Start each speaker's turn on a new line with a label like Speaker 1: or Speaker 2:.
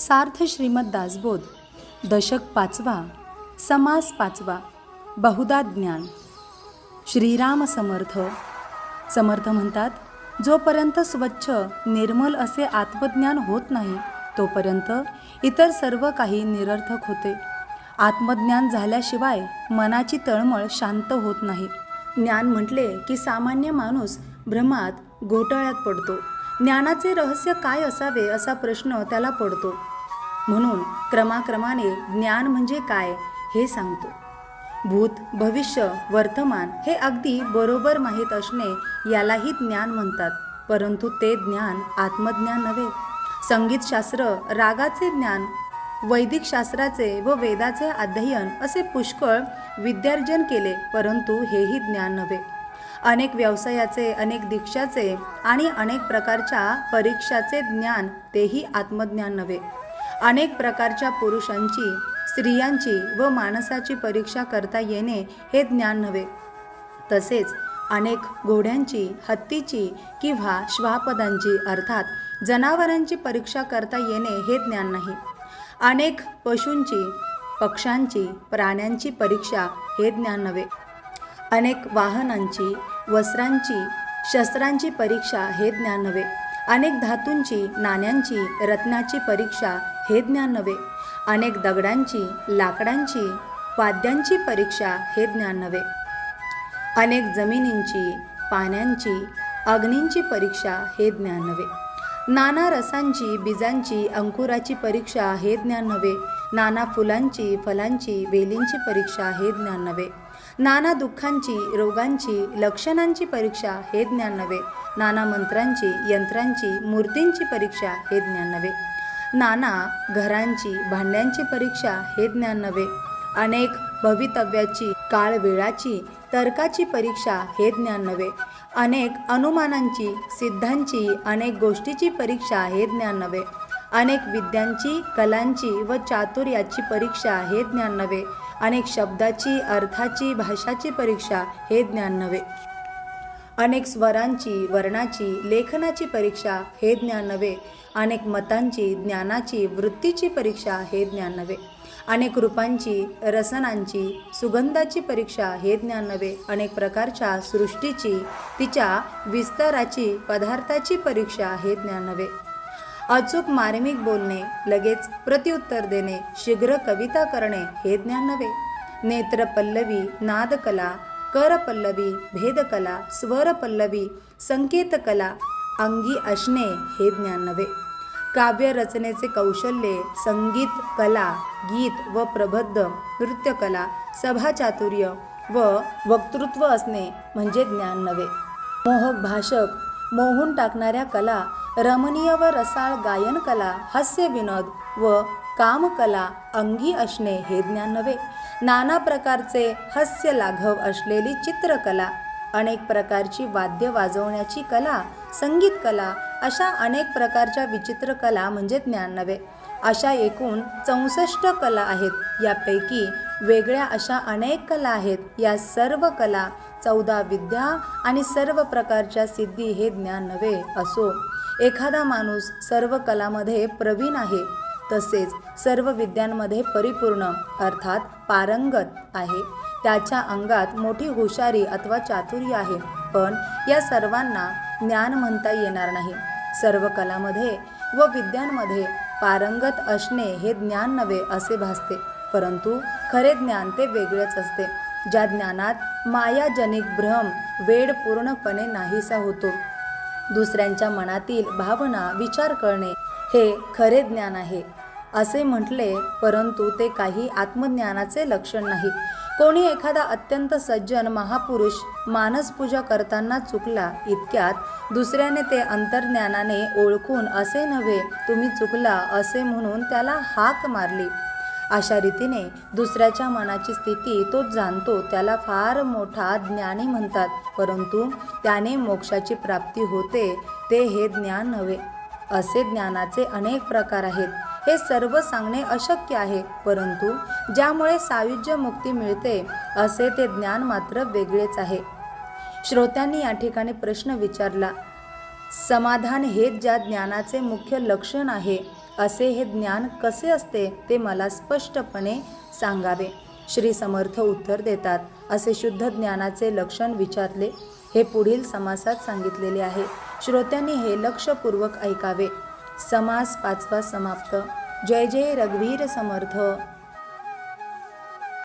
Speaker 1: सार्थ श्रीमद दासबोध. दशक पाचवा समास पाचवा बहुदा ज्ञान. श्रीराम समर्थ. समर्थ म्हणतात जोपर्यंत स्वच्छ निर्मल असे आत्मज्ञान होत नाही तोपर्यंत इतर सर्व काही निरर्थक होते. आत्मज्ञान झाल्याशिवाय मनाची तळमळ शांत होत नाही. ज्ञान म्हटले की सामान्य माणूस भ्रमात घोटाळ्यात पडतो. ज्ञानाचे रहस्य काय असावे असा प्रश्न त्याला पडतो. म्हणून क्रमाक्रमाने ज्ञान म्हणजे काय हे सांगतो. भूत भविष्य वर्तमान हे अगदी बरोबर माहीत असणे यालाही ज्ञान म्हणतात. परंतु ते ज्ञान आत्मज्ञान नव्हे. संगीतशास्त्र रागाचे ज्ञान वैदिक शास्त्राचे व वेदाचे अध्ययन असे पुष्कळ विद्यार्जन केले परंतु हेही ज्ञान नव्हे. अनेक व्यवसायाचे अनेक दीक्षाचे आणि अनेक प्रकारच्या परीक्षाचे ज्ञान तेही आत्मज्ञान नव्हे. अनेक प्रकारच्या पुरुषांची स्त्रियांची व माणसाची परीक्षा करता येणे हे ज्ञान नव्हे. तसेच अनेक घोड्यांची हत्तीची किंवा श्वापदांची अर्थात जनावरांची परीक्षा करता येणे हे ज्ञान नाही. अनेक पशूंची पक्ष्यांची प्राण्यांची परीक्षा हे ज्ञान नव्हे. अनेक वाहनांची वस्त्रांची शस्त्रांची परीक्षा हे ज्ञान नव्हे. अनेक धातूंची नाण्यांची रत्नाची परीक्षा हे ज्ञान नव्हे. अनेक दगडांची लाकडांची वाद्यांची परीक्षा हे ज्ञान नव्हे. अनेक जमिनींची पाण्यांची अग्नींची परीक्षा हे ज्ञान नव्हे. नाना रसांची बीजांची अंकुराची परीक्षा हे ज्ञान नव्हे नाना फुलांची फलांची वेलींची परीक्षा हे ज्ञान नव्हे नाना दुःखांची रोगांची लक्षणांची परीक्षा हे ज्ञान नव्हे नाना मंत्रांची यंत्रांची मूर्तींची परीक्षा हे ज्ञान नव्हे नाना घरांची भांड्यांची परीक्षा हे ज्ञान नव्हे अनेक भवितव्याची काळवेळाची तर्काची परीक्षा हे ज्ञान नव्हे अनेक अनुमानांची सिद्धांची अनेक गोष्टीची परीक्षा हे ज्ञान नव्हे अनेक विद्यांची कलांची व चातुर्याची परीक्षा हे ज्ञान नव्हे अनेक शब्दाची अर्थाची भाषाची परीक्षा हे ज्ञान नव्हे अनेक स्वरांची वर्णाची लेखनाची परीक्षा हे ज्ञान नव्हे अनेक मतांची ज्ञानाची वृत्तीची परीक्षा हे ज्ञान नव्हे अनेक रूपांची रसनांची सुगंधाची परीक्षा हे ज्ञान नव्हे अनेक प्रकारच्या सृष्टीची तिच्या विस्ताराची पदार्थाची परीक्षा हे ज्ञान नव्हे. अचूक मार्मिक बोलणे लगेच प्रत्युत्तर देणे शीघ्र कविता करणे हे ज्ञान नव्हे. नेत्र पल्लवी नादकला कर पल्लवी भेदकला स्वरपल्लवी संकेतकला अंगी असणे हे ज्ञान नव्हे. काव्य रचनेचे कौशल्य संगीत कला गीत व प्रबद्ध नृत्यकला सभाचातुर्य व वक्तृत्व असणे म्हणजे ज्ञान नव्हे. मोहक भाषक मोहून टाकणाऱ्या कला रमणीय व रसाळ गायन कला हास्य विनोद व कामकला अंगी असणे हे ज्ञान नव्हे. नाना प्रकारचे हास्य लाघव असलेली चित्रकला अनेक प्रकारची वाद्य वाजवण्याची कला संगीत कला अशा अनेक प्रकारच्या विचित्र कला म्हणजे ज्ञान नव्हे. अशा एकूण चौसष्ट कला आहेत. यापैकी वेगळ्या अशा अनेक कला आहेत. या सर्व कला चौदा विद्या आणि सर्व प्रकारच्या सिद्धी हे ज्ञान नव्हे असो. एखादा माणूस सर्व कलामध्ये प्रवीण आहे तसेच सर्व विद्यांमध्ये परिपूर्ण अर्थात पारंगत आहे. त्याच्या अंगात मोठी हुशारी अथवा चातुर्य आहे पण या सर्वांना ज्ञान म्हणता येणार नाही. सर्व कलामध्ये व विद्यांमध्ये पारंगत असणे हे ज्ञान नव्हे असे भासते. परंतु खरे ज्ञान ते वेगळेच असते. ज्या ज्ञानात मायाजनिक भ्रम वेड पूर्णपणे नाहीसा होतो. दुसऱ्यांच्या मनातील भावना विचार करणे हे खरे ज्ञान आहे. असे म्हटले परंतु ते काही आत्मज्ञानाचे लक्षण नाही. कोणी एखादा अत्यंत सज्जन महापुरुष मानसपूजा करताना चुकला इतक्यात दुसऱ्याने ते अंतर्ज्ञानाने ओळखून असे नव्हे तुम्ही चुकला असे म्हणून त्याला हाक मारली. अशा रीतीने दुसऱ्याच्या मनाची स्थिती तो जाणतो त्याला फार मोठा ज्ञानी म्हणतात परंतु त्याने मोक्षाची प्राप्ती होते ते हे ज्ञान नव्हे. असे ज्ञानाचे अनेक प्रकार आहेत. हे सर्व सांगणे अशक्य आहे. परंतु ज्यामुळे सायुज्य मुक्ती मिळते असे ते ज्ञान मात्र वेगळेच आहे. श्रोत्यांनी या ठिकाणी प्रश्न विचारला समाधान हेच ज्या ज्ञानाचे मुख्य लक्षण आहे असे हे ज्ञान कसे असते ते मला स्पष्टपणे सांगावे श्री समर्थ उत्तर देतात असे शुद्ध ज्ञानाचे लक्षण विचारले हे पुढील समासात सांगितलेले आहे. श्रोत्यांनी हे लक्षपूर्वक ऐकावे. समास पाचवा समाप्त. जय जय रघुवीर समर्थ.